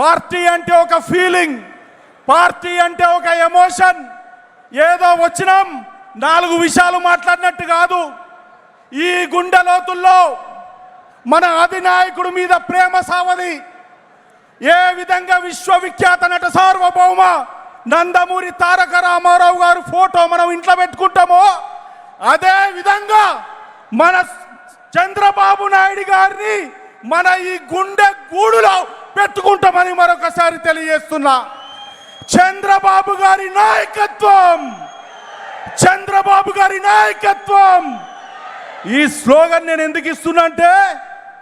Party అంటే ఒక feeling party అంటే ఒక ఎమోషన్. ఏదో వచ్చినాం నాలుగు విషయాలు మాట్లాడినట్టు కాదు. ఈ గుండె లోతుల్లో మన అధినాయకుడి మీద ప్రేమ సావది. ఏ విధంగా విశ్వవిఖ్యాత నట సార్వభౌమ నందమూరి తారక రామారావు గారు ఫోటో మనం ఇంట్లో పెట్టుకుంటామో అదే విధంగా మన చంద్రబాబు నాయుడు గారిని మన ఈ గుండె గూడులో పెట్టుకుంటామని మరొకసారి తెలియజేస్తున్నా. చంద్రబాబు గారి నాయకత్వం! చంద్రబాబు గారి నాయకత్వం! ఈ స్లోగన్ నేను ఎందుకు ఇస్తున్నా అంటే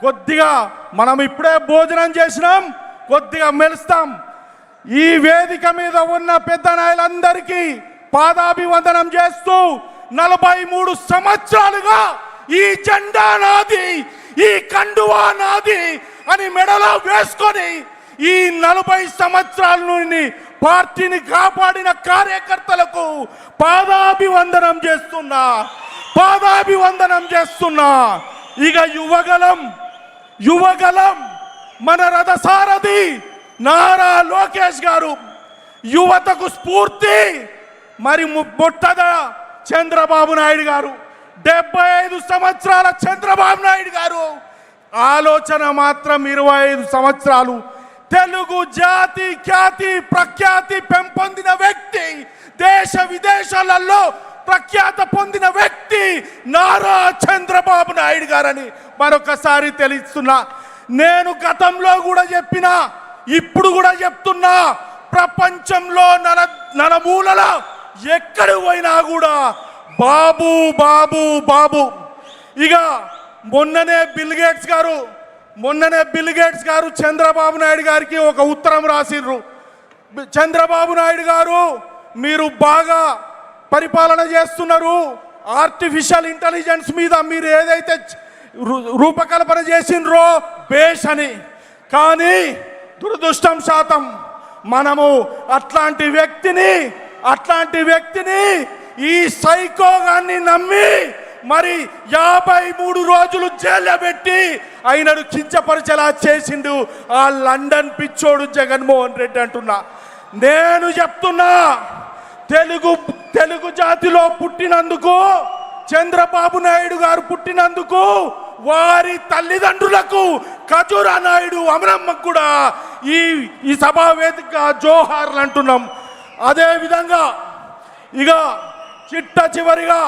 కొద్దిగా మనం ఇప్పుడే భోజనం చేసినాం కొద్దిగా మెలుస్తాం. ఈ వేదిక మీద ఉన్న పెద్ద నాయలందరికీ పాదాభివందనం చేస్తూ నలభై మూడు సంవత్సరాలుగా ఈ జెండా నాది ఈ కండువా నాది అని మెడలో వేసుకొని ఈ నలభై సంవత్సరాల నుండి పార్టీని కాపాడిన కార్యకర్తలకు పాదాభివందనం చేస్తున్నా పాదాభివందనం చేస్తున్నా. ఇక యువగలం యువగలం మన రథసారథి నారా లోకేష్ గారు యువతకు స్ఫూర్తి మరి ము- ముట్టద చంద్రబాబు నాయుడు గారు. డెబ్బై ఐదు సంవత్సరాల చంద్రబాబు నాయుడు గారు ఆలోచన మాత్రం ఇరవై ఐదు సంవత్సరాలు. తెలుగు జాతి ఖ్యాతి ప్రఖ్యాతి పెంపొందిన వ్యక్తి దేశ విదేశాలలో ప్రఖ్యాత పొందిన వ్యక్తి నారా చంద్రబాబు నాయుడు గారని మరొకసారి తెలుస్తున్నా. నేను గతంలో కూడా చెప్పిన ఇప్పుడు కూడా చెప్తున్నా ప్రపంచంలో నల నలమూలల ఎక్కడ పోయినా కూడా బాబు బాబు బాబు. ఇక మొన్ననే బిల్గేట్స్ గారు మొన్ననే బిల్గేట్స్ గారు చంద్రబాబు నాయుడు గారికి ఒక ఉత్తరం రాసిండ్రు. చంద్రబాబు నాయుడు గారు మీరు బాగా పరిపాలన చేస్తున్నారు. ఆర్టిఫిషియల్ ఇంటెలిజెన్స్ మీద మీరు ఏదైతే రూపకల్పన చేసిండ్రో బేష్ అని. కానీ దురదృష్టం శాతం మనము అట్లాంటి వ్యక్తిని అట్లాంటి వ్యక్తిని ఈ సైకోగాన్ని నమ్మి మరి యాభై మూడు రోజులు జైల్లో పెట్టి ఆయనను కించపరిచేలా చేసిండు ఆ లండన్ పిచ్చోడు జగన్మోహన్ రెడ్డి అంటున్నా. నేను చెప్తున్నా తెలుగు తెలుగు జాతిలో పుట్టినందుకు చంద్రబాబు నాయుడు గారు పుట్టినందుకు వారి తల్లిదండ్రులకు ఖజూరా నాయుడు అమరమ్మకు కూడా ఈ ఈ సభా వేదిక జోహార్లు అంటున్నాం. అదేవిధంగా ఇక చిట్ట చివరిగా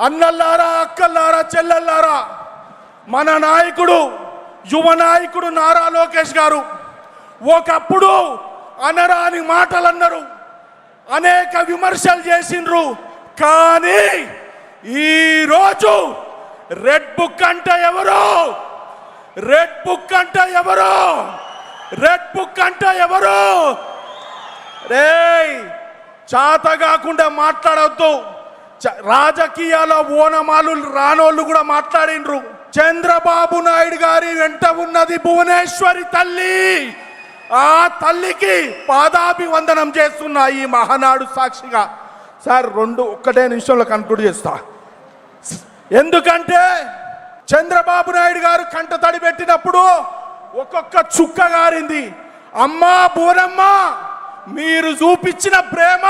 అన్నల్లారా అక్కల్లారా చెల్లెల్లారా మన నాయకుడు యువ నాయకుడు నారా లోకేష్ గారు ఒకప్పుడు అనరాని మాటలు అన్నారు అనేక విమర్శలు చేసిండ్రు కానీ ఈరోజు రెడ్ బుక్ అంటే ఎవరు? రెడ్ బుక్ అంటే ఎవరు? రెడ్ బుక్ అంటే ఎవరు? రేయ్! చాత కాకుండా మాట్లాడవద్దు చ- రాజకీయాల ఓనమాలు రానోళ్ళు కూడా మాట్లాడిండ్రు. చంద్రబాబు నాయుడు గారి వెంట ఉన్నది భువనేశ్వరి తల్లి. ఆ తల్లికి పాదాభివందనం చేస్తున్నా ఈ మహానాడు సాక్షిగా. సార్ రెండు ఒక్కటే నిమిషంలో కన్క్లూడ్ చేస్తా. ఎందుకంటే చంద్రబాబు నాయుడు గారు కంట తడి పెట్టినప్పుడు ఒక్కొక్క చుక్క గారింది. అమ్మా బూరమ్మ మీరు చూపించిన ప్రేమ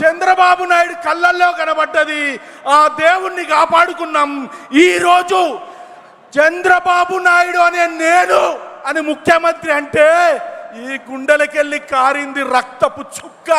చంద్రబాబు నాయుడు కళ్ళల్లో కనబడ్డది. ఆ దేవుణ్ణి కాపాడుకున్నాం. ఈరోజు చంద్రబాబు నాయుడు అనే నేను అని ముఖ్యమంత్రి అంటే ఈ గుండెలకెళ్ళి కారింది రక్తపు చుక్క.